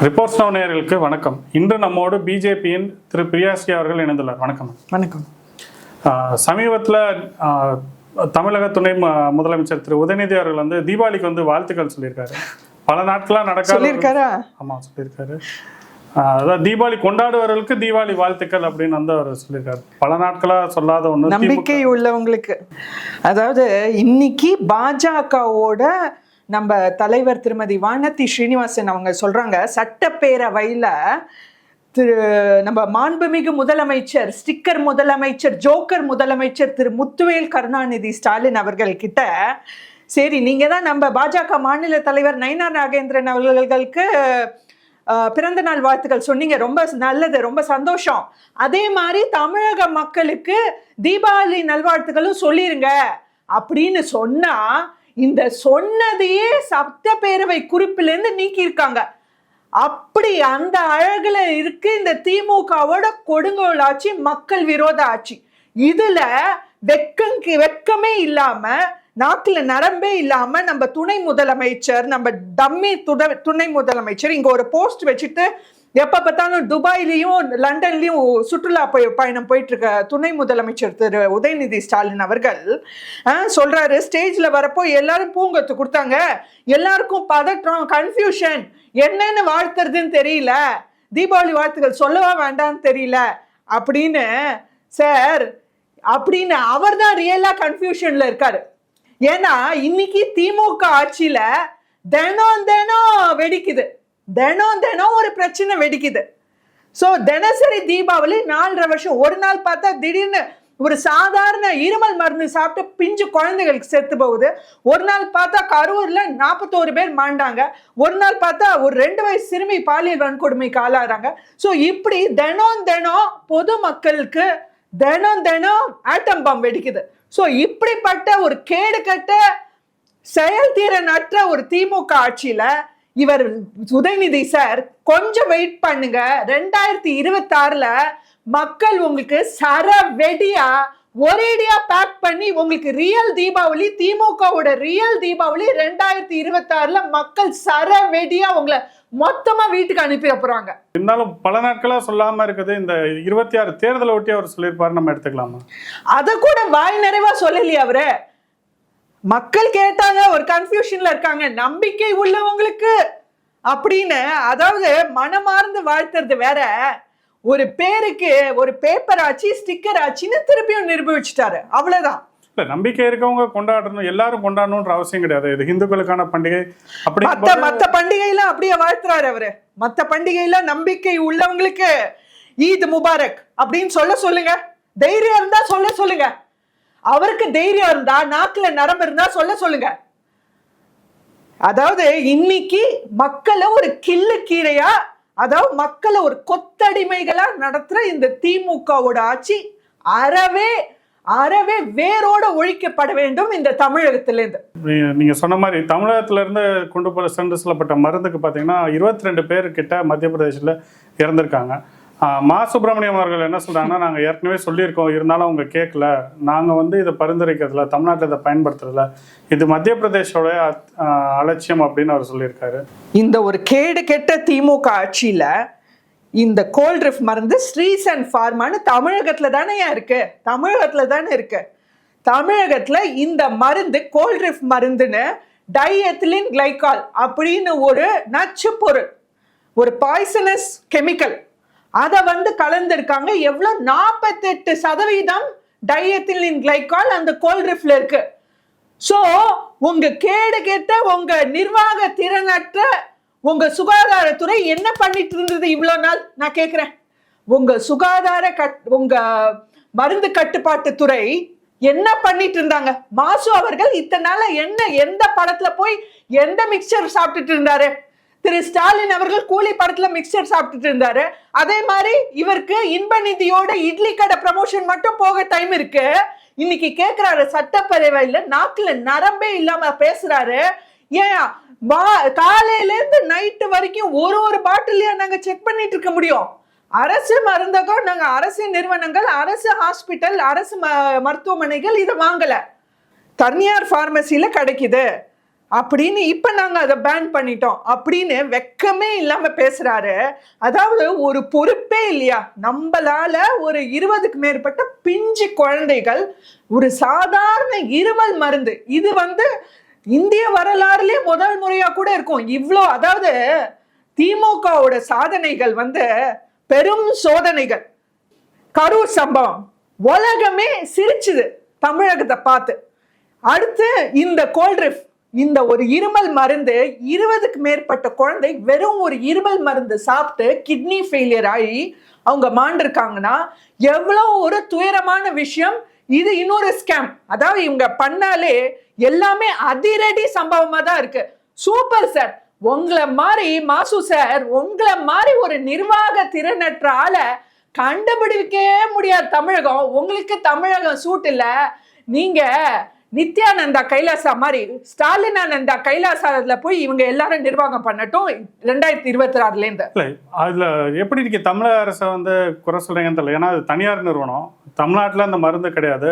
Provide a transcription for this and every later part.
Reports now நேயர்களுக்கு வணக்கம். இன்று நம்மோடு பிஜேபியின் திரு பிரியாஸ்ரீ அவர்கள் இணைந்துள்ளார். வணக்கம். வணக்கம். சமீபத்தில் தமிழக துணை முதலமைச்சர் திரு உதயநிதி அவர்கள் வந்து தீபாவளிக்கு வந்து வாழ்த்துக்கள் சொல்லியிருக்காரு. பல நாட்களாக நடக்காத ஒரு- சொல்லியிருக்காரா? ஆமா சொல்லியிருக்காரு. அதான் தீபாவளி கொண்டாடுவர்களுக்கு தீபாவளி வாழ்த்துக்கள் அப்படின்னு வந்து அவர் சொல்லியிருக்காரு. பல நாட்களா சொல்லாத ஒண்ணு நம்பிக்கை உள்ளவங்களுக்கு. அதாவது இன்னைக்கு பாஜகவோட நம்ம தலைவர் திருமதி வானதி ஸ்ரீனிவாசன் அவங்க சொல்கிறாங்க சட்டப்பேரவையில் திரு நம்ம மாண்புமிகு முதலமைச்சர் ஸ்டிக்கர் முதலமைச்சர் ஜோக்கர் முதலமைச்சர் திரு முத்துவேல் கருணாநிதி ஸ்டாலின் அவர்கள் கிட்ட சரி நீங்கள் தான் நம்ம பாஜக மாநில தலைவர் நயினார் நாகேந்திரன் அவர்களுக்கு பிறந்த நாள் வாழ்த்துக்கள் சொன்னீங்க. ரொம்ப நல்லது ரொம்ப சந்தோஷம். அதே மாதிரி தமிழக மக்களுக்கு தீபாவளி நல்வாழ்த்துக்களும் சொல்லிருங்க. அப்படின்னு சொன்னால் இந்த சொன்னதையே சட்டப்பேரவை குறிப்பிலேருந்து நீக்கியிருக்காங்க. அப்படி அந்த அழகுல இருக்கு இந்த திமுகவோட கொடுங்கோல் ஆட்சி மக்கள் விரோத ஆட்சி. இதுல வெக்கம் வெக்கமே இல்லாம நாக்கில் நரம்பே இல்லாம நம்ம துணை முதலமைச்சர் நம்ம டம்மி துட துணை முதலமைச்சர் இங்க ஒரு போஸ்ட் வச்சுட்டு எப்போ பார்த்தாலும் துபாயிலையும் லண்டன்லையும் சுற்றுலா பயணம் போயிட்டு இருக்க துணை முதலமைச்சர் திரு உதயநிதி ஸ்டாலின் அவர்கள் சொல்கிறாரு சொல்றாரு வரப்போ எல்லாரும் பூங்கொத்து கொடுத்தாங்க. எல்லாருக்கும் பதற்றம் கன்ஃபியூஷன் என்னன்னு வாழ்த்துறதுன்னு தெரியல. தீபாவளி வாழ்த்துக்கள் சொல்லவா வேண்டாம்னு தெரியல. அப்படின்னு சார் அப்படின்னு அவர் தான் ரியலாக கன்ஃபியூஷனில் இருக்காரு. ஏன்னா இன்னைக்கு திமுக ஆட்சியில் தினம் தினம் வெடிக்குது. தினம் தினம் ஒரு பிரச்சனை வெடிக்குது. ஸோ தினசரி தீபாவளி நாலரை வருஷம். ஒரு நாள் பார்த்தா திடீர்னு ஒரு சாதாரண இருமல் மருந்து சாப்பிட்டு பிஞ்சு குழந்தைகளுக்கு செத்து போகுது. ஒரு நாள் பார்த்தா கரூரில் நாற்பத்தோரு பேர் மாண்டாங்க. ஒரு நாள் பார்த்தா ஒரு ரெண்டு வயசு சிறுமி பாலியல் வன்கொடுமைக்கு ஆளாகிறாங்க ஸோ இப்படி தினம் தினம் பொதுமக்களுக்கு தினம் தினம் ஆட்டம் பம் வெடிக்குது. ஸோ இப்படிப்பட்ட ஒரு கேடு கட்ட செயல்திறன் அற்ற ஒரு திமுக ஆட்சியில் இவர் உதயநிதி சார் கொஞ்சம் வெயிட் பண்ணுங்க. ரெண்டாயிரத்தி இருபத்தாறுல மக்கள் உங்களுக்கு சர வெடியா ஒரேடியா பேக் பண்ணி உங்களுக்கு ரியல் தீபாவளி திமுகவோட ரியல் தீபாவளி ரெண்டாயிரத்தி இருபத்தாறுல மக்கள் சர வெடியா உங்களை மொத்தமா வீட்டுக்கு அனுப்பி போறாங்க இருந்தாலும் பல நாட்களா சொல்லாம இருக்குது. இந்த இருபத்தி ஆறு தேர்தலை ஒட்டி அவர் சொல்லியிருப்பாரு. நம்ம எடுத்துக்கலாமா? அத கூட வாய் நிறைவா சொல்லலையே அவரு. மக்கள் கேட்டாங்க ஒரு கன்ஃபியூஷன்ல இருக்காங்க. நம்பிக்கை உள்ளவங்களுக்கு அப்படின்னு அதாவது மனமார்ந்து வாழ்த்துறது வேற. ஒரு பேருக்கு ஒரு பேப்பர் ஆச்சு ஸ்டிக்கர் ஆச்சுன்னு திருப்பியும் நிரூபிச்சுட்டாரு. அவ்வளவுதான். இல்ல நம்பிக்கை இருக்கவங்க கொண்டாடணும் எல்லாரும் கொண்டாடணுன்ற அவசியம் கிடையாது. இது இந்துக்களுக்கான பண்டிகை. அப்படி மத்த மத்த பண்டிகையெல்லாம் அப்படியே வாழ்த்துறாரு அவரு. மத்த பண்டிகையில நம்பிக்கை உள்ளவங்களுக்கு ஈத் முபாரக் அப்படின்னு சொல்ல சொல்லுங்க. தைரியம் இருந்தா சொல்ல சொல்லுங்க. அவருக்கு தைரியம் இருந்தா நாக்குல நரம்பு இருந்தா சொல்ல சொல்லுங்க. அதாவது இன்னைக்கு மக்களை ஒரு கில்லு கீரையா அதாவது மக்களை ஒரு கொத்தடிமைகளா நடத்துற இந்த திமுகவோட ஆட்சி அறவே அறவே வேரோட ஒழிக்கப்பட வேண்டும் இந்த தமிழகத்திலிருந்து நீ- நீங்க சொன்ன மாதிரி தமிழகத்துல இருந்து கொண்டு போற சென்று செல்லப்பட்ட மருந்துக்கு பாத்தீங்கன்னா இருபத்தி ரெண்டு பேர் கிட்ட மத்திய பிரதேசத்துல இறந்திருக்காங்க. மா சுப்பிரமணியம் அவர்கள் என்ன சொல்றாங்கன்னா நாங்க ஏற்கனவே சொல்லியிருக்கோம் இருந்தாலும் அவங்க கேட்கல நாங்க வந்து இதை பரிந்துரைக்கிறதுல தமிழ்நாட்டில் இதை பயன்படுத்துறதுல இது மத்திய பிரதேசோட அலட்சியம் அப்படின்னு அவர் சொல்லியிருக்காரு. இந்த ஒரு கேடு கெட்ட திமுக ஆட்சியில இந்த கோல்ட்ரிஃப் மருந்து ஸ்ரீஸ் அண்ட் ஃபார்மான்னு தமிழகத்துல தானே இருக்கு. தமிழகத்துல தானே இருக்கு. தமிழகத்துல இந்த மருந்து கோல்ட்ரிஃப் மருந்துன்னு டைஎத்திலின் கிளைகால் அப்படின்னு ஒரு நச்சு பொருள் ஒரு பாய்சனஸ் கெமிக்கல் அதை வந்து கலந்துருக்காங்க. எவ்வளோ நாற்பத்தெட்டு சதவீதம் டைஎத்திலின் கிளைகால் அந்த கோல்ட்ரிஃப்ல இருக்கு. ஸோ உங்க கேடு கேட்ட உங்க நிர்வாக திறனற்ற உங்க சுகாதாரத்துறை என்ன பண்ணிட்டு இருந்தது இவ்வளோ நாள்? நான் கேட்குறேன் உங்க சுகாதார கட் உங்க மருந்து கட்டுப்பாட்டு துறை என்ன பண்ணிட்டு இருந்தாங்க? மாசு அவர்கள் இத்தனை நாளா என்ன எந்த படத்துல போய் எந்த மிக்சர் சாப்பிட்டுட்டு இருந்தாரு? திரு ஸ்டாலின் அவர்கள் கூலி படத்துல மிக்சர் சாப்பிட்டுட்டு இருந்தாரு. அதே மாதிரி இவருக்கு இன்ப நிதியோட இட்லி கடை ப்ரமோஷன் மட்டும் போக டைம் இருக்கு. இன்னைக்கு கேக்குறாரு சட்டப்பேரவையில நாக்குல நரம்பே இல்லாம பேசுறாரு. ஏன்? காலையில இருந்து நைட்டு வரைக்கும் ஒரு ஒரு பாட்டிலையா நாங்க செக் பண்ணிட்டு இருக்க முடியும். அரசு மருந்தகம் நாங்க அரசு நிறுவனங்கள் அரசு ஹாஸ்பிட்டல் அரசு ம- மருத்துவமனைகள் இதை வாங்கல. தனியார் ஃபார்மசியில கிடைக்குது. அப்படின்னு இப்ப நாங்க அதை பேன் பண்ணிட்டோம் அப்படின்னு வெக்கமே இல்லாம பேசுறாரு. அதாவது ஒரு பொறுப்பே இல்லையா? நம்மளால ஒரு இருபதுக்கு மேற்பட்ட பிஞ்சு குழந்தைகள் ஒரு சாதாரண இருமல் மருந்து. இது வந்து இந்திய வரலாறுலயே முதல் முறையா கூட இருக்கும். இவ்வளோ அதாவது திமுகவோட சாதனைகள் வந்து பெரும் சோதனைகள். கரூர் சம்பவம். உலகமே சிரிச்சுது தமிழகத்தை பார்த்து. அடுத்து இந்த கோல்ட்ரிஃப் இந்த ஒரு இருமல் மருந்து இருபதுக்கு மேற்பட்ட குழந்தை வெறும் ஒரு இருமல் மருந்து சாப்பிட்டு கிட்னி ஃபெயிலியர் ஆகி அவங்க மாண்டிருக்காங்கன்னா எவ்வளோ ஒரு துயரமான விஷயம். இது இன்னொரு ஸ்கேம் அதாவது இவங்க பண்ணாலே எல்லாமே அதிரடி சம்பவமாக தான் இருக்கு. சூப்பர் சார் உங்களை மாதிரி மாசு சார் உங்களை மாதிரி ஒரு நிர்வாக திறனற்ற ஆளை கண்டுபிடிக்கவே முடியாது தமிழகம். உங்களுக்கு தமிழகம் சூட் இல்லை. நீங்கள் நித்யானந்தா கைலாசா மாதிரி ஸ்டாலினானந்தா கைலாசால போய் இவங்க எல்லாரும் நிர்வாகம் பண்ணட்டும் ரெண்டாயிரத்தி இருபத்தி ஆறுல இருந்து இல்லை அதில் எப்படி நீங்க தமிழக அரசை வந்து குறை சொல்றீங்கன்னு தெரியல. ஏன்னா அது தனியார் நிறுவனம். தமிழ்நாட்டில் அந்த மருந்து கிடையாது.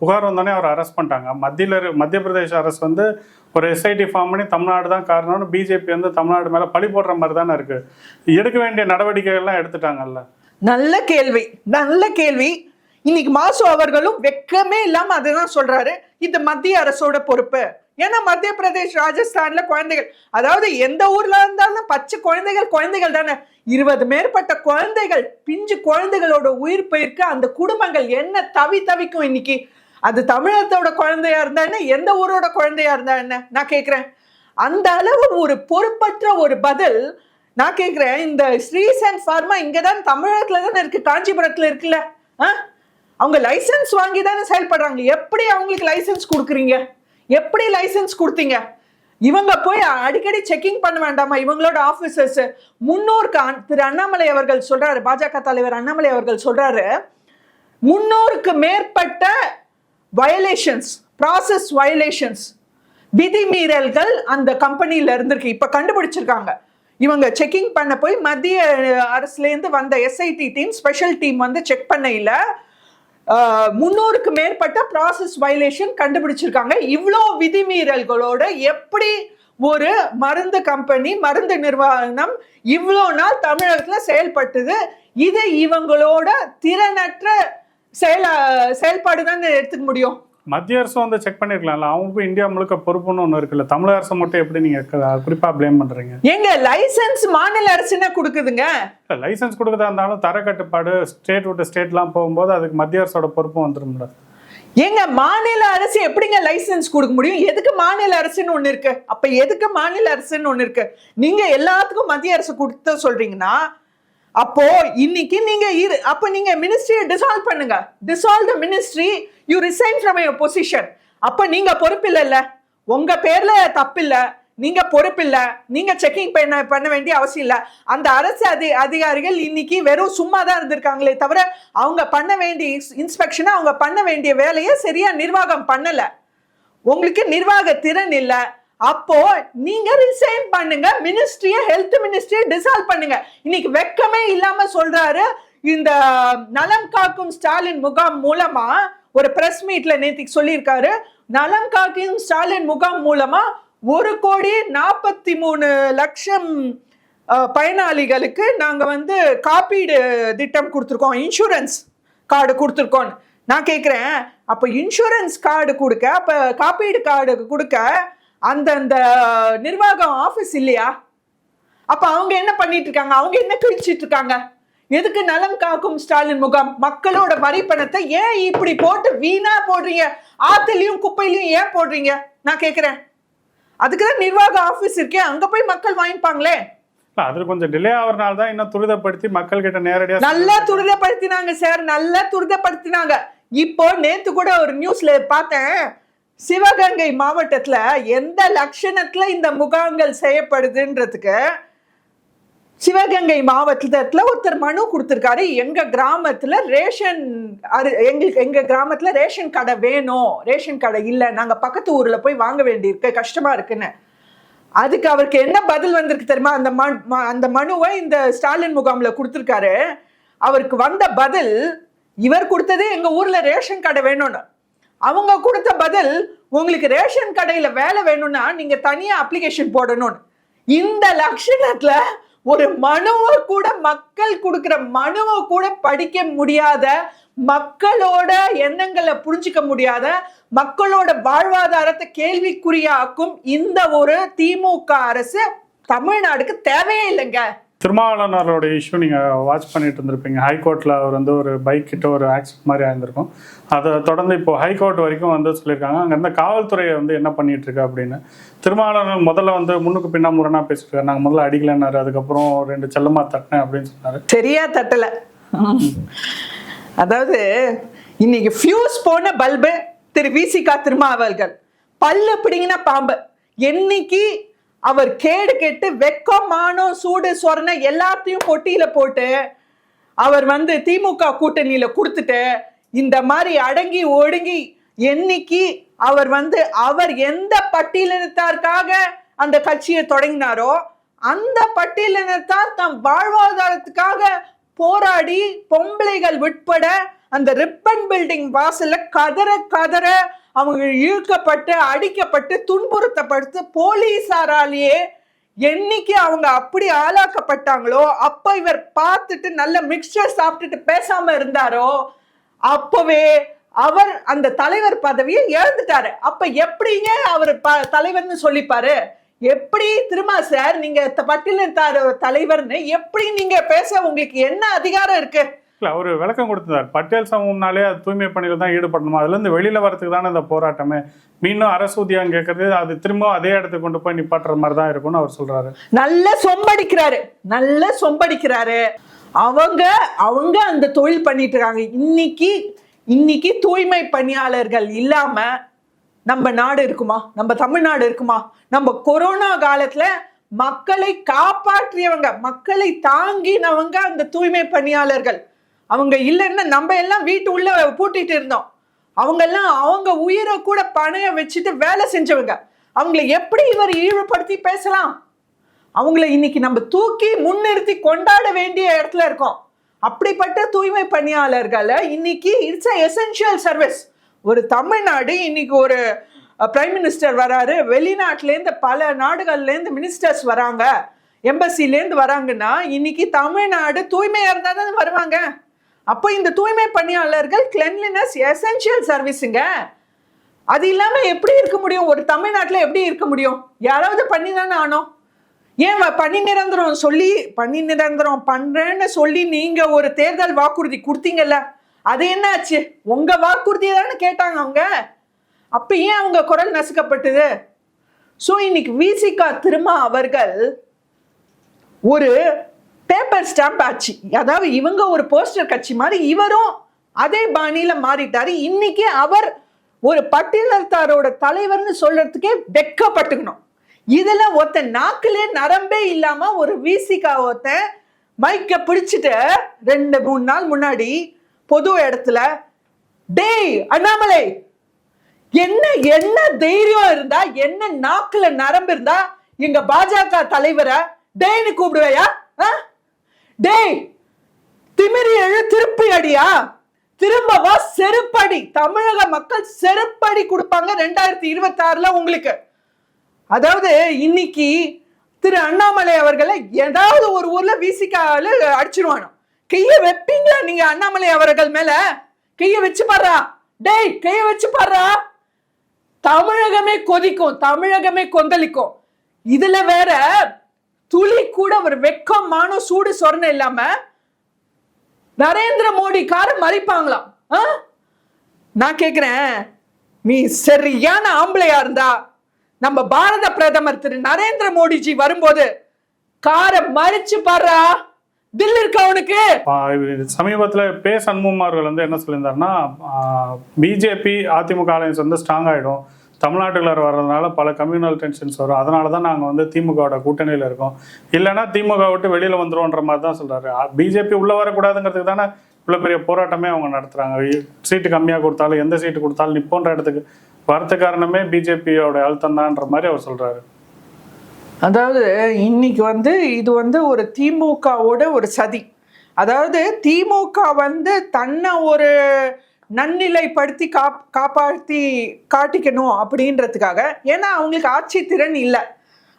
புகார் வந்தோடனே அவர் அரெஸ்ட் பண்ணிட்டாங்க. மத்தியில் மத்திய பிரதேச அரசு வந்து ஒரு எஸ்ஐடி ஃபார்ம் பண்ணி தமிழ்நாடு தான் காரணம்னு பிஜேபி வந்து தமிழ்நாடு மேலே பழி போடுற மாதிரி தானே இருக்கு. எடுக்க வேண்டிய நடவடிக்கைகள்லாம் எடுத்துட்டாங்கல்ல. நல்ல கேள்வி நல்ல கேள்வி. இன்னைக்கு மாசு அவர்களும் வெக்கமே இல்லாம அதுதான் சொல்றாரு. இது மத்திய அரசோட பொறுப்பு. ஏன்னா மத்திய பிரதேஷ் ராஜஸ்தான்ல குழந்தைகள் அதாவது எந்த ஊர்ல இருந்தாலும் பச்சை குழந்தைகள் குழந்தைகள் தானே. இருபது மேற்பட்ட குழந்தைகள் பிஞ்சு குழந்தைகளோட உயிர் போயிருக்கு. அந்த குடும்பங்கள் என்ன தவி தவிக்கும் இன்னைக்கு? அது தமிழகத்தோட குழந்தையா இருந்தா என்ன? எந்த ஊரோட குழந்தையா இருந்தா என்ன? நான் கேட்கிறேன் அந்த அளவு ஒரு பொறுப்பற்ற ஒரு பதில் நான் கேட்கிறேன் இந்த ஸ்ரீசன் ஃபார்மா இங்கதான் தமிழகத்துல தானே இருக்கு காஞ்சிபுரத்துல இருக்குல்ல? ஆ? அவங்க லைசென்ஸ் வாங்கி தானே செயல்படுறாங்க. எப்படி அவங்களுக்கு லைசன்ஸ் கொடுக்குறீங்க? எப்படி லைசென்ஸ் கொடுத்தீங்க? இவங்க போய் அடிக்கடி செக்கிங் பண்ண வேண்டாமா? இவங்களோட ஆஃபீஸர்ஸ் முன்னோருக்கு திரு அண்ணாமலை அவர்கள் சொல்றாரு பாஜக தலைவர் அண்ணாமலை அவர்கள் சொல்றாரு முன்னூறுக்கு மேற்பட்ட வயலேஷன்ஸ் ப்ராசஸ் வயலேஷன்ஸ் விதிமீறல்கள் அந்த கம்பெனியில இருந்திருக்கு. இப்ப கண்டுபிடிச்சிருக்காங்க. இவங்க செக்கிங் பண்ண போய் மத்திய அரசுலேருந்து வந்த எஸ்ஐடி டீம் ஸ்பெஷல் டீம் வந்து செக் பண்ணையில முன்னூறுக்கு மேற்பட்ட ப்ராசஸ் வயலேஷன் கண்டுபிடிச்சிருக்காங்க. இவ்வளோ விதிமீறல்களோட எப்படி ஒரு மருந்து கம்பெனி மருந்து நிர்வாகம் இவ்வளோ நாள் தமிழகத்தில் செயல்பட்டது? இது இவங்களோட திறனற்ற செயல செயல்பாடு தான் எடுத்துக்க முடியும்? மத்திய அரசு வந்து செக் பண்ணிருக்கலாம்ல. அவங்களுக்கும் இந்தியா முழுக்க பொறுப்புன்னு ஒன்று இருக்குல்ல. தமிழக அரசை மட்டும் எப்படி நீங்க குறிப்பா ப்ளேம் பண்றீங்க? எங்க லைசென்ஸ் மாநில அரசுனா கொடுக்குதுங்க? லைசன்ஸ் கொடுக்கறதா இருந்தாலும் தர கட்டுப்பாடு ஸ்டேட் விட்டு ஸ்டேட்லாம் போகும்போது அதுக்கு மத்திய அரசோட பொறுப்பும் வந்துரும்ல. ஏங்க மாநில அரசு எப்படிங்க லைசென்ஸ் கொடுக்க முடியும்? எதுக்கு மாநில அரசுன்னு ஒண்ணு இருக்கு? அப்ப எதுக்கு மாநில அரசுன்னு ஒண்ணு இருக்கு? நீங்க எல்லாத்துக்கும் மத்திய அரசு கொடுத்த சொல்றீங்கன்னா அப்போ இன்னைக்கு நீங்க இரு அப்ப நீங்க மினிஸ்ட்ரியை டிசால்வ் பண்ணுங்க. Dissolve the ministry you resign from your position அப்ப நீங்க பொறுப்பு இல்லைல்ல உங்க பேர்ல தப்பில்ல. நீங்க பொறுப்பில்ல. நீங்க செக்கிங் பண்ண பண்ண வேண்டிய அவசியம் இல்ல. அந்த அரசு அதி அதிகாரிகள் இன்னைக்கு வெறும் சும்மா தான் இருந்திருக்காங்களே தவிர அவங்க பண்ண வேண்டிய இன்ஸ்பெக்ஷனை அவங்க பண்ண வேண்டிய வேலையை சரியா நிர்வாகம் பண்ணல. உங்களுக்கு நிர்வாக திறன் இல்லை. அப்போ நீங்க ரிசைன் பண்ணுங்க மினிஸ்ட்ரிய ஹெல்த் மினிஸ்ட்ரியை டிசால்வ் பண்ணுங்க. இன்னைக்கு வெக்கமே இல்லாம சொல்றாரு இந்த நலம் காக்கும் ஸ்டாலின் முகாம் மூலமா ஒரு பிரஸ் மீட்ல நேத்திக்கு சொல்லியிருக்காரு நலம் காக்கும் ஸ்டாலின் முகாம் மூலமா ஒரு கோடி நாற்பத்தி மூணு லட்சம் பயனாளிகளுக்கு நாங்கள் வந்து காப்பீடு திட்டம் கொடுத்துருக்கோம் இன்சூரன்ஸ் கார்டு கொடுத்துருக்கோம் நான் கேட்குறேன் அப்போ இன்சூரன்ஸ் கார்டு கொடுக்க அப்போ காப்பீடு கார்டு கொடுக்க அந்தந்த நிர்வாகம் ஆஃபீஸ் இல்லையா? அப்போ அவங்க என்ன பண்ணிட்டு இருக்காங்க? அவங்க என்ன கிழிச்சிட்டு இருக்காங்க? எதுக்கு நலம் காக்கும் ஸ்டாலின் முகாம்? மக்களோட வரி பணத்தை ஏன் இப்படி போட்டு வீணா போடுறீங்க? ஆத்துலயும் குப்பையிலயும் ஏன் போடுறீங்க? நான் கேட்குறேன் அதுக்கு தான் நிர்வாக ஆஃபீஸ் இருக்கே. அங்க போய் மக்கள் வாங்கிப்பாங்களே. அதுல கொஞ்சம் டிலே ஆகிறனால தான் இன்னும் துரிதப்படுத்தி மக்கள் கிட்ட நேரடியா நல்லா துரிதப்படுத்தினாங்க சார் நல்லா துரிதப்படுத்தினாங்க. இப்போ நேத்து கூட ஒரு நியூஸ்ல பார்த்தேன். சிவகங்கை மாவட்டத்தில் எந்த லட்சணத்தில் இந்த முகாம்கள் செய்யப்படுதுன்றதுக்கு சிவகங்கை மாவட்டத்தில் ஒருத்தர் மனு கொடுத்துருக்காரு. எங்கள் கிராமத்தில் ரேஷன் அரு- எங்களுக்கு எங்கள் கிராமத்தில் ரேஷன் கடை வேணும். ரேஷன் கடை இல்லை நாங்கள் பக்கத்து ஊரில் போய் வாங்க வேண்டியிருக்கு கஷ்டமாக இருக்குன்னு. அதுக்கு அவருக்கு என்ன பதில் வந்திருக்கு தெரியுமா? அந்த மனு ம- அந்த மனுவை இந்த ஸ்டாலின் முகாமில் கொடுத்துருக்காரு. அவருக்கு வந்த பதில் இவர் கொடுத்ததே எங்கள் ஊரில் ரேஷன் கடை வேணும்னு. அவங்க கொடுத்த பதில் உங்களுக்கு ரேஷன் கடையில வேலை வேணும்னா நீங்க தனியா அப்ளிகேஷன் போடணும்னு. இந்த லட்சணத்துல ஒரு மனுவை கூட மக்கள் கொடுக்கிற மனுவை கூட படிக்க முடியாத மக்களோட எண்ணங்களை புரிஞ்சிக்க முடியாத மக்களோட வாழ்வாதாரத்தை கேள்விக்குறியாக்கும் இந்த ஒரு திமுக அரசு தமிழ்நாடுக்கு தேவையே இல்லைங்க. திருமாவளவனோட இஷ்யூ நீங்கள் வாட்ச் பண்ணிட்டு இருந்திருப்பீங்க. ஹைகோர்ட்டில் அவர் வந்து ஒரு பைக் கிட்ட ஒரு ஆக்சிடென்ட் மாதிரி ஆயிருந்திருக்கும். அதை தொடர்ந்து இப்போ ஹைகோர்ட் வரைக்கும் வந்து சொல்லியிருக்காங்க. அங்கே இருந்த காவல்துறையை வந்து என்ன பண்ணிட்டு இருக்கு அப்படின்னு. திருமாவளவன் முதல்ல வந்து முன்னுக்கு பின்னா முரணா பேசிட்டு நாங்கள் முதல்ல அடிக்கலன்னாரு. அதுக்கப்புறம் ரெண்டு செல்லமா தட்டினேன் அப்படின்னு சொன்னாரு. சரியா தட்டல. அதாவது இன்னைக்கு ஃபியூஸ் போன பல்பு திரு விசிகா திருமாவல்கள் பல்லு பிடிங்கின பாம்பு. என்னைக்கு அவர் கேடு கெட்டு வெக்கம் மானம் சூடு சொரண எல்லாத்தையும் பொட்டியில போட்டு அவர் வந்து திமுக கூட்டணியில கொடுத்துட்டு இந்த மாதிரி அடங்கி ஒடுங்கி என்னைக்கு அவர் வந்து அவர் எந்த பட்டியலினத்தாருக்காக அந்த கட்சியை தொடங்கினாரோ அந்த பட்டியலினத்தார் தம் வாழ்வாதாரத்துக்காக போராடி பொம்பளைகள் உட்பட அந்த ரிப்பன் பில்டிங் வாசல்ல கதற கதற அவங்க இழுக்கப்பட்டு அடிக்கப்பட்டு துன்புறுத்தப்பட்டு போலீசாராலேயே என்னைக்கு அவங்க அப்படி ஆளாக்கப்பட்டாங்களோ அப்ப இவர் பார்த்துட்டு நல்ல மிக்சர் சாப்பிட்டுட்டு பேசாம இருந்தாரோ அப்பவே அவர் அந்த தலைவர் பதவியை இழந்துட்டாரு. அப்ப எப்படிங்க அவர் ப- தலைவர்னு சொல்லிப்பாரு? எப்படி திரும்ப சார் நீங்க த- தலைவர்னு எப்படி நீங்க பேச உங்களுக்கு என்ன அதிகாரம் இருக்கு? இல்லை அவர் விளக்கம் கொடுத்தார் பட்டேல் சமூகம்னாலே அது தூய்மை பணியில் தான் ஈடுபடணுமா? அதுலேருந்து வெளியில் வரதுக்கு தானே இந்த போராட்டமே? மீண்டும் அரசூதியம் கேட்கறது அது திரும்ப அதே இடத்துக்கு கொண்டு போய் நிப்பாட்டுற மாதிரி தான் இருக்கும்னு அவர் சொல்றாரு. நல்ல சொம்படிக்கிறாரு. நல்ல சொம்படிக்கிறாரு. அவங்க அவங்க அந்த தொழில் பண்ணிட்டு இருக்காங்க. இன்னைக்கு இன்னைக்கு தூய்மை பணியாளர்கள் இல்லாம நம்ம நாடு இருக்குமா? நம்ம தமிழ்நாடு இருக்குமா? நம்ம கொரோனா காலத்துல மக்களை காப்பாற்றியவங்க மக்களை தாங்கினவங்க அந்த தூய்மை பணியாளர்கள். அவங்க இல்லைன்னா நம்ம எல்லாம் வீட்டு உள்ள பூட்டிட்டு இருந்தோம். அவங்க எல்லாம் அவங்க உயிரை கூட பணைய வச்சுட்டு வேலை செஞ்சவங்க. அவங்களை எப்படி இவர் இழிவுபடுத்தி பேசலாம்? அவங்கள இன்னைக்கு நம்ம தூக்கி முன்னிறுத்தி கொண்டாட வேண்டிய இடத்துல இருக்கோம். அப்படிப்பட்ட தூய்மை பணியாளர்களை இன்னைக்கு இட்ஸ் அ எசென்ஷியல் சர்வீஸ் ஒரு தமிழ்நாடு இன்னைக்கு ஒரு பிரைம் மினிஸ்டர் வராரு. வெளிநாட்டிலேருந்து பல நாடுகள்லேருந்து மினிஸ்டர்ஸ் வராங்க. எம்பசிலேருந்து வராங்கன்னா இன்னைக்கு தமிழ்நாடு தூய்மையாக இருந்தால் தான் வருவாங்க. அப்போ இந்த தூய்மை பணியாளர்கள் கிளென்லினஸ் எசென்ஷியல் சர்வீஸுங்க அது இல்லாமல் எப்படி இருக்க முடியும்? ஒரு தமிழ்நாட்டில் எப்படி இருக்க முடியும்? யாராவது பண்ணி தானே ஆனோம் ஏன் பணி நிரந்தரம் சொல்லி பணி நிரந்தரம் பண்ணுறேன்னு சொல்லி நீங்கள் ஒரு தேர்தல் வாக்குறுதி கொடுத்தீங்கல்ல அது என்ன ஆச்சு? உங்கள் வாக்குறுதி தானே கேட்டாங்க அவங்க. அப்போ ஏன் அவங்க குரல் நசுக்கப்பட்டது? ஸோ இன்னைக்கு விசிகா திருமா அவர்கள் ஒரு பேப்பர் ஸ்டாம்ப் ஆச்சு. அதாவது இவங்க ஒரு போஸ்டர் கட்சி மாதிரி இவரும் அதே பாணியில மாறிட்டாரு. இன்னைக்கு அவர் ஒரு பட்டியலத்தாரோட தலைவர்னு சொல்றதுக்கே வெக்கப்பட்டுக்கணும் இதுல ஒருத்த நாக்கிலே நரம்பே இல்லாம ஒரு விசிகா ஒருத்த மைக்க பிடிச்சிட்டு ரெண்டு மூணு நாள் முன்னாடி பொது இடத்துல டேய் அண்ணாமலை என்ன என்ன தைரியம் இருந்தா என்ன நாக்குல நரம்பு இருந்தா எங்க பாஜக தலைவரை டேய்னு கூப்பிடுவையா? ஆ? டேய் திமிரி எழு திருப்பி அடியா? திரும்பவா செருப்படி. தமிழக மக்கள் செருப்படி கொடுப்பாங்க ரெண்டாயிரத்தி இருபத்தி ஆறுல உங்களுக்கு. அதாவது இன்னைக்கு திரு அண்ணாமலை அவர்களை ஏதாவது ஒரு ஊர்ல விசிக்கால அடிச்சிருவானோ. கைய வைப்பீங்களா நீங்க அண்ணாமலை அவர்கள் மேல? கைய வச்சு பாடுறா டேய் கைய வச்சு பாடுறா தமிழகமே கொதிக்கும் தமிழகமே கொந்தளிக்கும். இதுல வேற துளி கூட ஒரு வெக்கம் மானம் சூடு சொரணை இல்லாம நரேந்திர மோடி கார மறிப்பாங்களாம் ஆ? நான் கேக்குறேன். நீ சரியான ஆம்பளையா இருந்தா நம்ம பாரத பிரதமர் திரு நரேந்திர மோடிஜி வரும்போது காரை மறிச்சு பாடுறா தில் இருக்கா உனக்கு? சமீபத்தில் பே சண்முகம் அவர்கள் வந்து என்ன சொல்லியிருந்தாருன்னா பிஜேபி அதிமுக ஆலயன்ஸ் வந்து ஸ்ட்ராங் ஆகிடும் தமிழ்நாட்டுக்குள்ளார வர்றதுனால பல கம்யூனல் டென்ஷன்ஸ் வரும். அதனால தான் நாங்கள் வந்து திமுகவோட கூட்டணியில் இருக்கோம். இல்லைன்னா திமுக விட்டு வெளியில் வந்துருவோன்ற மாதிரி தான் சொல்கிறாரு பிஜேபி உள்ளே வரக்கூடாதுங்கிறதுக்கு தானே இவ்வளோ பெரிய போராட்டமே அவங்க நடத்துகிறாங்க சீட்டு கம்மியாக கொடுத்தாலும் எந்த சீட்டு கொடுத்தாலும் நிப்போன்ற இடத்துக்கு வரத்து காரணமே பிஜேபியோட அழுத்தம் தான்ற மாதிரி அவர் சொல்கிறாரு அதாவது இன்னைக்கு வந்து இது வந்து ஒரு திமுகவோட ஒரு சதி. அதாவது திமுக வந்து தன்னை ஒரு நன்னிலைப்படுத்தி காப் காப்பாற்றி காட்டிக்கணும் அப்படின்றதுக்காக. ஏன்னா அவங்களுக்கு ஆட்சி திறன் இல்லை.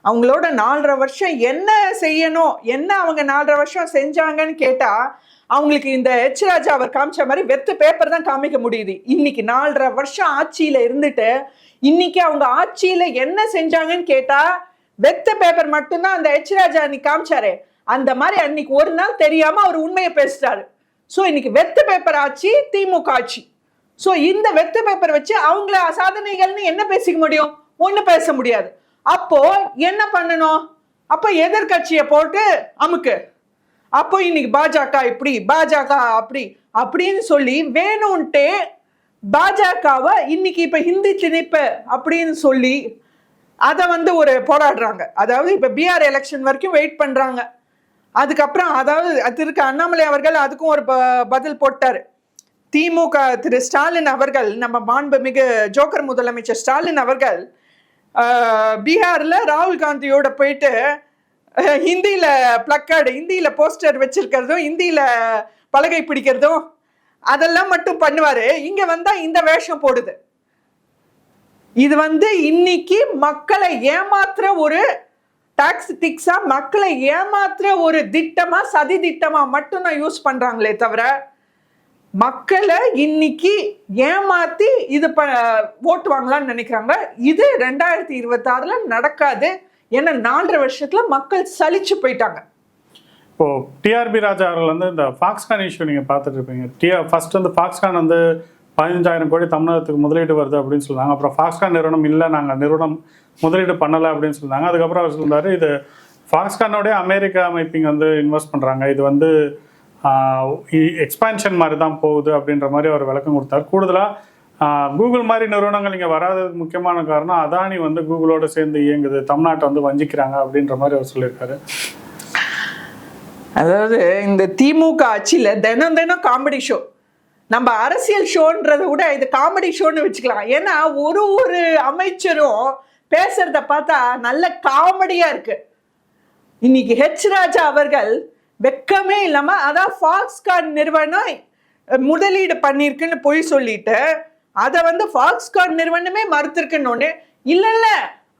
அவங்களோட நாலரை வருஷம் என்ன செய்யணும் என்ன அவங்க நாலரை வருஷம் செஞ்சாங்கன்னு கேட்டால் அவங்களுக்கு இந்த ஹெச் ராஜா அவர் காமிச்ச மாதிரி வெத்து பேப்பர் தான் காமிக்க முடியுது. இன்னைக்கு நாலரை வருஷம் ஆட்சியில் இருந்துட்டு இன்னைக்கு அவங்க ஆட்சியில் என்ன செஞ்சாங்கன்னு கேட்டால் வெத்த பேப்பர் மட்டும்தான் அந்த ஹெச் ராஜா அன்னைக்கு காமிச்சாரு. அந்த மாதிரி அன்னைக்கு ஒரு நாள் தெரியாமல் அவர் உண்மையை பேசிட்டாரு ஸோ இன்னைக்கு வெத்த பேப்பர் ஆட்சி திமுக ஆட்சி ஸோ இந்த வெத்த பேப்பர் வச்சு அவங்கள சாதனைகள்னு என்ன பேசிக்க முடியும்? ஒன்றும் பேச முடியாது. அப்போ என்ன பண்ணணும்? அப்போ எதிர்க்கட்சியை போட்டு அமுக்கு. அப்போ இன்னைக்கு பாஜக இப்படி பாஜக அப்படி அப்படின்னு சொல்லி வேணும்ன்ட்டே பாஜகவை இன்னைக்கு இப்போ ஹிந்தி திணிப்பு அப்படின்னு சொல்லி அதை வந்து ஒரு போராடுறாங்க. அதாவது இப்போ பிஆர் எலெக்ஷன் வரைக்கும் வெயிட் பண்ணுறாங்க அதுக்கப்புறம் அதாவது திரு அண்ணாமலை அவர்கள் அதுக்கும் ஒரு ப- பதில் போட்டார். திமுக திரு ஸ்டாலின் அவர்கள் நம்ம மாண்புமிகு ஜோக்கர் முதலமைச்சர் ஸ்டாலின் அவர்கள் பீகாரில் ராகுல் காந்தியோட போயிட்டு ஹிந்தியில் பிளக்கார்டு ஹிந்தியில் போஸ்டர் வச்சிருக்கிறதும் ஹிந்தியில் பலகை பிடிக்கிறதும் அதெல்லாம் மட்டும் பண்ணுவார். இங்கே வந்தால் இந்த வேஷம் போடுது. இது வந்து இன்னைக்கு மக்களை ஏமாத்துற ஒரு டாக்ஸ் டிக்ஸா மக்களை ஏமாத்துற ஒரு திட்டமா சதி திட்டமா மட்டும் தான் யூஸ் பண்றாங்களே தவிர மக்களை இன்னைக்கு ஏமாத்தி இது ப ஓட்டு வாங்கலாம்னு நினைக்கிறாங்க. இது ரெண்டாயிரத்தி இருபத்தி ஆறுல நடக்காது ஏன்னா நாலரை வருஷத்துல மக்கள் சலிச்சு போயிட்டாங்க. இப்போ டிஆர்பி ராஜா அவர்கள் வந்து இந்த ஃபாக்ஸ்கான் இஷ்யூ நீங்கள் பார்த்துட்டு இருப்பீங்க. டிஆ ஃபர்ஸ்ட் வந்து ஃபாக்ஸ்கான் வந்து பதினஞ்சாயிரம் கோடி தமிழகத்துக்கு முதலீடு வருது அப்படின்னு சொன்னாங்க. அப்புறம் ஃபாக்ஸ்கான் நிறுவனம் இல்லை நாங்கள் நிறுவனம் முதலீடு பண்ணலை அப்படின்னு சொன்னாங்க அதுக்கப்புறம் அவர் சொன்னார் இது ஃபாக்ஸ்கானோடைய அமெரிக்கா அமைப்பிங் வந்து இன்வெஸ்ட் பண்ணுறாங்க இது வந்து எக்ஸ்பான்ஷன் மாதிரி தான் போகுது அப்படின்ற மாதிரி அவர் விளக்கம் கொடுத்தார். கூடுதலாக கூகுள் மாதிரி நிறுவனங்கள் இங்கே வராததுக்கு முக்கியமான காரணம் அதானி வந்து கூகுளோட சேர்ந்து இயங்குது தமிழ்நாட்டை வந்து வஞ்சிக்கிறாங்க அப்படின்ற மாதிரி அவர் சொல்லியிருக்காரு. அதாவது இந்த திமுக ஆட்சியில் தினம் தினம் காமெடி ஷோ நம்ம அரசியல் ஷோன்றதை விட இது காமெடி ஷோன்னு வச்சுக்கலாம். ஏன்னா ஒரு ஒரு அமைச்சரும் பேசுறத பார்த்தா நல்ல காமெடியா இருக்கு. இன்னைக்கு ஹெச் ராஜா அவர்கள் வெக்கமே இல்லாம அதான் ஃபாக்ஸ்கான் நிறுவனம் முதலீடு பண்ணியிருக்குன்னு பொய் சொல்லிட்டு அதை வந்து ஃபாக்ஸ்கான் நிறுவனமே மறுத்திருக்குன்னு இல்ல இல்ல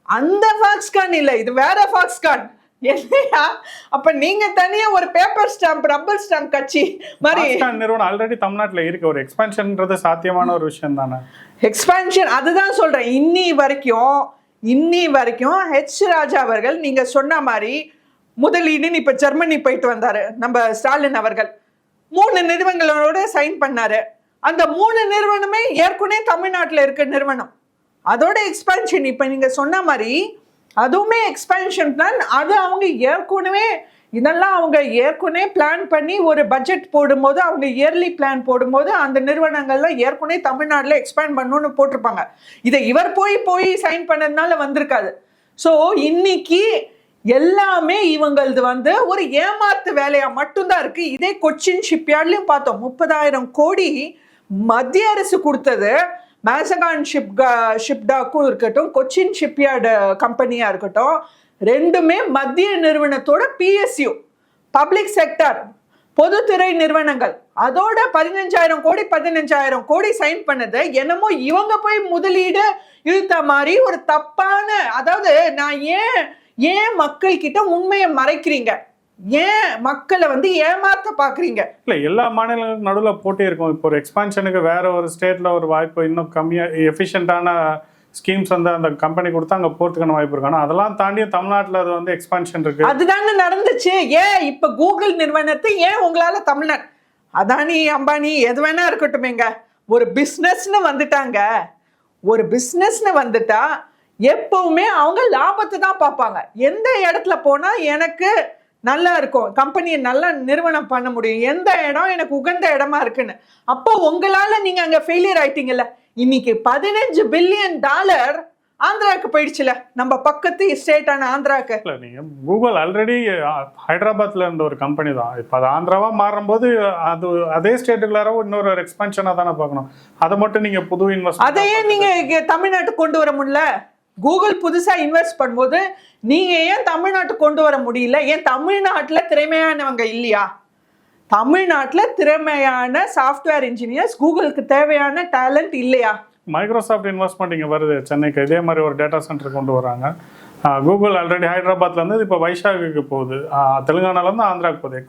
அந்த ஃபாக்ஸ்கான் இல்ல இது வேற ஃபாக்ஸ்கான் இல்லையா அப்ப நீங்க தனியா ஒரு பேப்பர் ஸ்டாம்ப் ரப்பர் ஸ்டாம்ப் கட்சி மாதிரி நிறுவனம் ஆல்ரெடி தமிழ்நாட்டில் இருக்கு. ஒரு எக்ஸ்பென்ஷன்ன்றது சாத்தியமான ஒரு விஷயம் தானே எக்ஸ்பான்ஷன் அதுதான் சொல்றேன். இன்னி வரைக்கும் இன்னி வரைக்கும் ஹெச் ராஜா அவர்கள் நீங்க சொன்ன மாதிரி முதலீடுன்னு இப்ப ஜெர்மனி போயிட்டு வந்தாரு நம்ம ஸ்டாலின் அவர்கள். மூணு நிறுவனங்களோட சைன் பண்ணாரு. அந்த மூணு நிறுவனமே ஏற்கனவே தமிழ்நாட்டில் இருக்க நிறுவனம். அதோட எக்ஸ்பென்ஷன் இப்போ நீங்கள் சொன்ன மாதிரி அதுவுமே எக்ஸ்பென்ஷன் பிளான் அது அவங்க ஏற்கனவே இதெல்லாம் அவங்க ஏற்கனவே பிளான் பண்ணி ஒரு பட்ஜெட் போடும்போது அவங்க இயர்லி பிளான் போடும்போது அந்த நிறுவனங்கள்லாம் ஏற்கனவே தமிழ்நாட்டில் எக்ஸ்பேண்ட் பண்ணணும்னு போட்டிருப்பாங்க. இதை இவர் போய் போய் சைன் பண்ணதுனால வந்திருக்காது. ஸோ இன்னைக்கு எல்லாமே இவங்களது வந்து ஒரு ஏமாத்து வேலையாக மட்டும்தான் இருக்குது இதே கொச்சின் ஷிப்யார்ட்லையும் பார்த்தோம். முப்பதாயிரம் கோடி மத்திய அரசு கொடுத்தது. மேசகான் ஷிப் ஷிப்டாக்கும் இருக்கட்டும் கொச்சின் ஷிப்யார்டு கம்பெனியாக uh, இருக்கட்டும். ரெண்டுமே மத்திய நிறுவனத்தோட பிஎஸ்யூ பப்ளிக் செக்டர் பொதுத்துறை நிறுவனங்கள். அதோட பதினஞ்சாயிரம் கோடி பதினஞ்சாயிரம் கோடி சைன் பண்ணது என்னமோ இவங்க போய் முதலீடு இழுத்த மாதிரி ஒரு தப்பான அதாவது நான் ஏன் ஏன் மக்கள் கிட்ட உண்மையை மறைக்கிறீங்க? ஏன் மக்களை வந்து ஏமாத்த பாக்குறீங்க இல்லை எல்லா மாநிலங்களுக்கும் நடுவில் போட்டி இருக்கும் இப்போ ஒரு எக்ஸ்பான்ஷனுக்கு வேற ஒரு ஸ்டேட்ல ஒரு வாய்ப்பு இன்னும் கம்மியாக எஃபிஷியன்டான ஸ்கீம்ஸ் வந்து அந்த கம்பெனி கொடுத்தா அங்கே போகிறதுக்கான வாய்ப்பு இருக்கு. ஆனால் அதெல்லாம் தாண்டி தமிழ்நாட்டில் அது வந்து எக்ஸ்பான்ஷன் இருக்கு. அதுதானே நடந்துச்சு. ஏன் இப்ப கூகுள் நிறுவனத்தை ஏன் உங்களால தமிழ்நாடு அதானி அம்பானி எது வேணா இருக்கட்டுமேங்க. ஒரு பிஸ்னஸ்னு வந்துட்டாங்க. ஒரு பிஸ்னஸ்னு வந்துட்டா எப்பவுமே அவங்க லாபத்தை தான் பார்ப்பாங்க. எந்த இடத்துல போனா எனக்கு நல்லா இருக்கும். கம்பெனியை நல்லா நிறுவனம் பண்ண முடியும். எந்த இடம் எனக்கு உகந்த இடமா இருக்குன்னு. அப்போ உங்களால நீங்க அங்க ஃபெயிலியர் ஆயிட்டீங்கல்ல. இன்னைக்கு பதினஞ்சு பில்லியன் டாலர் ஆந்திராக்கு போயிடுச்சுல. நம்ம பக்கத்து ஸ்டேட்டான ஆந்திராக்கு இல்லை நீங்கள் கூகுள் ஆல்ரெடி ஹைதராபாத்தில் இருந்த ஒரு கம்பெனி தான். இப்போ அது ஆந்திராவா மாறும்போது அது அதே ஸ்டேட்டுக்குள்ளார இன்னொரு ஒரு எக்ஸ்பென்ஷனாக தானே பார்க்கணும். அதை மட்டும் நீங்கள் புது இன்வெஸ்ட் அதையே நீங்க இங்க தமிழ்நாட்டுக்கு கொண்டு வர முடியல. கூகுள் புதுசா இன்வெஸ்ட் பண்ணும்போது நீங்க ஏன் தமிழ்நாட்டுக்கு கொண்டு வர முடியல? ஏன் தமிழ்நாட்டுல திறமையானவங்க இல்லையா? தமிழ்நாட்டுல திறமையான சாஃப்ட்வேர் இன்ஜினியர்ஸ் கூகுளுக்கு தேவையான டேலண்ட் இல்லையா? மைக்ரோசாஃப்ட் இன்வெஸ்ட்மெண்ட் இங்கே வருது. சென்னைக்கு இதே மாதிரி ஒரு டேட்டா சென்டர் கொண்டு வராங்க. கூகுள் ஆல்ரெடி ஹைதராபாத்ல இருந்து இப்போ வைஷாகுக்கு போகுது. ஆஹ் தெலுங்கானால இருந்து ஆந்திராவுக்கு போகுது.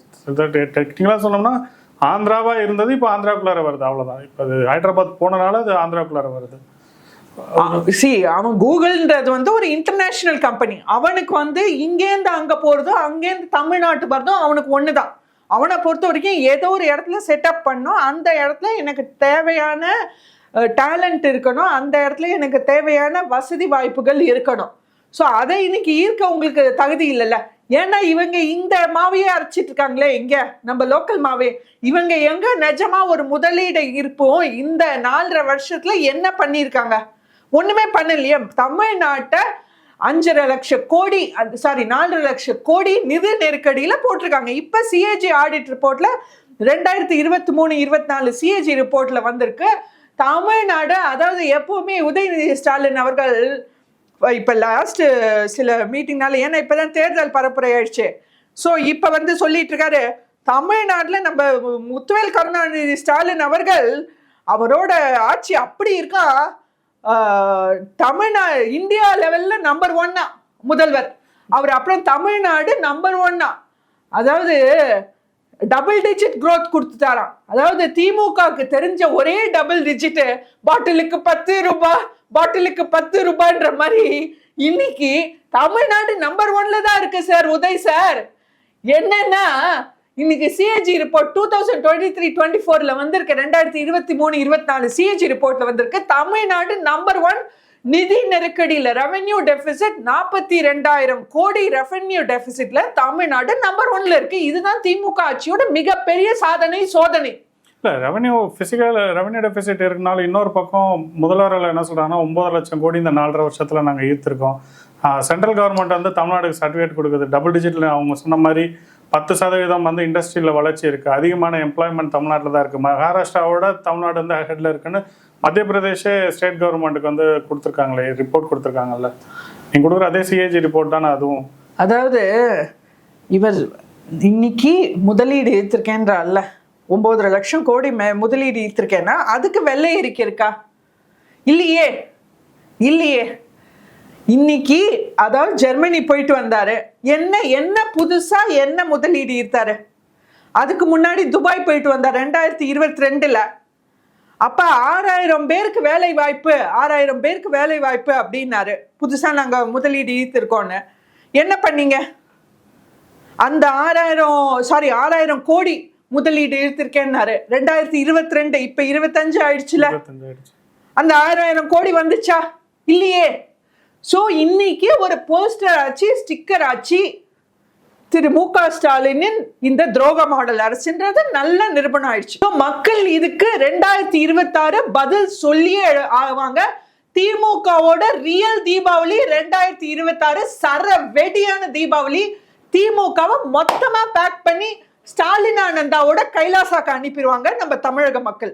டெக்னிக்கலாக சொன்னோம்னா ஆந்திராவா இருந்தது இப்போ ஆந்திராக்குள்ளார வருது. அவ்வளவுதான். இப்போ அது ஹைதராபாத் போனனால அது ஆந்திராக்குள்ளார வருது. சி அவன் கூகுள்ன்றது வந்து ஒரு இன்டர்நேஷனல் கம்பெனி அவனுக்கு வந்து இங்கேருந்து அங்க போறதோ அங்கேருந்து தமிழ்நாட்டு வரதோ அவனுக்கு ஒண்ணுதான். அவனை பொறுத்த வரைக்கும் ஏதோ ஒரு இடத்துல செட்டப் பண்ணும் அந்த இடத்துல எனக்கு தேவையான டேலண்ட் இருக்கணும். அந்த இடத்துல எனக்கு தேவையான வசதி வாய்ப்புகள் இருக்கணும். ஸோ அதை இன்னைக்கு ஈர்க்க உங்களுக்கு தகுதி இல்லைல்ல? ஏன்னா இவங்க இந்த மாவையே அரைச்சிட்டு இருக்காங்களே எங்கே நம்ம லோக்கல் மாவே. இவங்க எங்க நிஜமா ஒரு முதலீடு இருப்போம் இந்த நாலரை வருஷத்துல என்ன பண்ணியிருக்காங்க? ஒண்ணுமே பண்ணலையே. தமிழ்நாட்டை அஞ்சரை லட்சம் கோடி அது சாரி நாலரை லட்சம் கோடி நிதி நெருக்கடியில் போட்டிருக்காங்க. இப்போ சிஏஜி ஆடிட் ரிப்போர்ட்டில் ரெண்டாயிரத்தி இருபத்தி மூணு இருபத்தி நாலு சிஏஜி ரிப்போர்ட்டில் வந்திருக்கு. தமிழ்நாடு அதாவது எப்பவுமே உதயநிதி ஸ்டாலின் அவர்கள் இப்போ லாஸ்ட்டு சில மீட்டிங்னால ஏன்னா இப்பதான் தேர்தல் பரப்புரை ஆயிடுச்சு. ஸோ இப்போ வந்து சொல்லிட்டு இருக்காரு தமிழ்நாட்டில் நம்ம முத்துவேல் கருணாநிதி ஸ்டாலின் அவர்கள் அவரோட ஆட்சி அப்படி இருக்கா? தமிழ்நா இந்தியா லெவலில் நம்பர் ஒன்னா முதல்வர். அவர் அப்புறம் தமிழ்நாடு நம்பர் ஒன்னா அதாவது டபுள் டிஜிட் க்ரோத் கொடுத்துட்டாராம். அதாவது திமுகவுக்கு தெரிஞ்ச ஒரே டபுள் டிஜிட் பாட்டிலுக்கு பத்து ரூபாய் பாட்டிலுக்கு பத்து ரூபான்ற மாதிரி இன்னைக்கு தமிழ்நாடு நம்பர் ஒன்ல தான் இருக்கு சார் உதய் சார் என்னன்னா இன்னைக்கு CAG report two thousand twenty three twenty ஃபோர்ல வந்திருக்கு. ரெண்டாயிரத்தி இருபத்தி மூணு இருபத்தி நாலு சிஏஜி ரிப்போர்ட்ல வந்திருக்கு. தமிழ்நாடு நம்பர் ஒன் நிதி நெருக்கடியில் ரெவென்யூ டெபிசிட் நாற்பத்தி ரெண்டாயிரம் கோடி ரெவென்யூ டெபிசிட்ல தமிழ்நாடு நம்பர் ஒன்ல இருக்கு. இதுதான் திமுக ஆட்சியோட மிகப்பெரிய சாதனை சோதனை. இல்லை ரெவன்யூ ஃபிசிக்கல் ரெவன்யூ டெபிசிட் இருக்கனால இன்னொரு பக்கம் முதல்வர்கள் என்ன சொல்கிறாங்கன்னா ஒம்பது லட்சம் கோடி இந்த நாலரை வருஷத்தில் நாங்கள் ஈர்த்திருக்கோம். சென்ட்ரல் கவர்மெண்ட் வந்து தமிழ்நாடுக்கு சர்டிஃபிகேட் கொடுக்குது. டபுள் டிஜிட்டில் அவங்க சொன்ன மாதிரி பத்து சதவீதம் வந்து இண்டஸ்ட்ரியில் வளர்ச்சி இருக்குது அதிகமான எம்ப்ளாய்மெண்ட் தமிழ்நாட்டில் தான் இருக்குது மகாராஷ்டிராவோட தமிழ்நாடு வந்து ஹெட்டில் இருக்குன்னு மத்திய பிரதேஷே ஸ்டேட் கவர்மெண்ட்டுக்கு வந்து கொடுத்துருக்காங்களே ரிப்போர்ட் கொடுத்துருக்காங்கல்ல. நீங்கள் கொடுக்குற அதே சிஏஜி ரிப்போர்ட் தானே அதுவும். அதாவது இவர் இன்னைக்கு முதலீடு ஈர்த்திருக்கேன்றால்ல ஒன்பதரை லட்சம் கோடி மே முதலீடு ஈர்த்திருக்கேன்னா அதுக்கு வெள்ளை அறிக்கை இருக்கா? இல்லையே. இல்லையே. இன்னைக்கு அதாவது ஜெர்மனி போயிட்டு வந்தாரு. என்ன என்ன புதுசா என்ன முதலீடு ஈர்த்தாரு? அதுக்கு முன்னாடி துபாய் போயிட்டு வந்தார் ரெண்டாயிரத்தி இருபத்தி ரெண்டுல. அப்ப ஆறாயிரம் பேருக்கு வேலை வாய்ப்பு ஆறாயிரம் பேருக்கு வேலை வாய்ப்பு அப்படின்னாரு. புதுசா நாங்க முதலீடு ஈர்த்திருக்கோன்னு என்ன பண்ணீங்க? அந்த ஆறாயிரம் சாரி ஆறாயிரம் கோடி முதலீடு ஈர்த்திருக்கேன்னாரு. ரெண்டாயிரத்தி இருபத்தி ரெண்டு இப்ப இருபத்தஞ்சு ஆயிடுச்சுல. அந்த ஆறாயிரம் கோடி வந்துச்சா? இல்லையே. ஸோ இன்னைக்கு ஒரு போஸ்டர் ஆச்சு ஸ்டிக்கர் ஆச்சு. திரு மு க ஸ்டாலினின் இந்த துரோக மாடல் அரசுன்றது நல்ல நிரூபணம் ஆயிடுச்சு. மக்கள் இதுக்கு ரெண்டாயிரத்தி இருபத்தாறு பதில் சொல்லியே ஆவாங்க. திமுகவோட ரியல் தீபாவளி ரெண்டாயிரத்தி இருபத்தாறு சர வெடியான தீபாவளி. திமுகவை மொத்தமா பேக் பண்ணி ஸ்டாலின் ஆனந்தாவோட கைலாசாக்கு அனுப்பிடுவாங்க நம்ம தமிழக மக்கள்.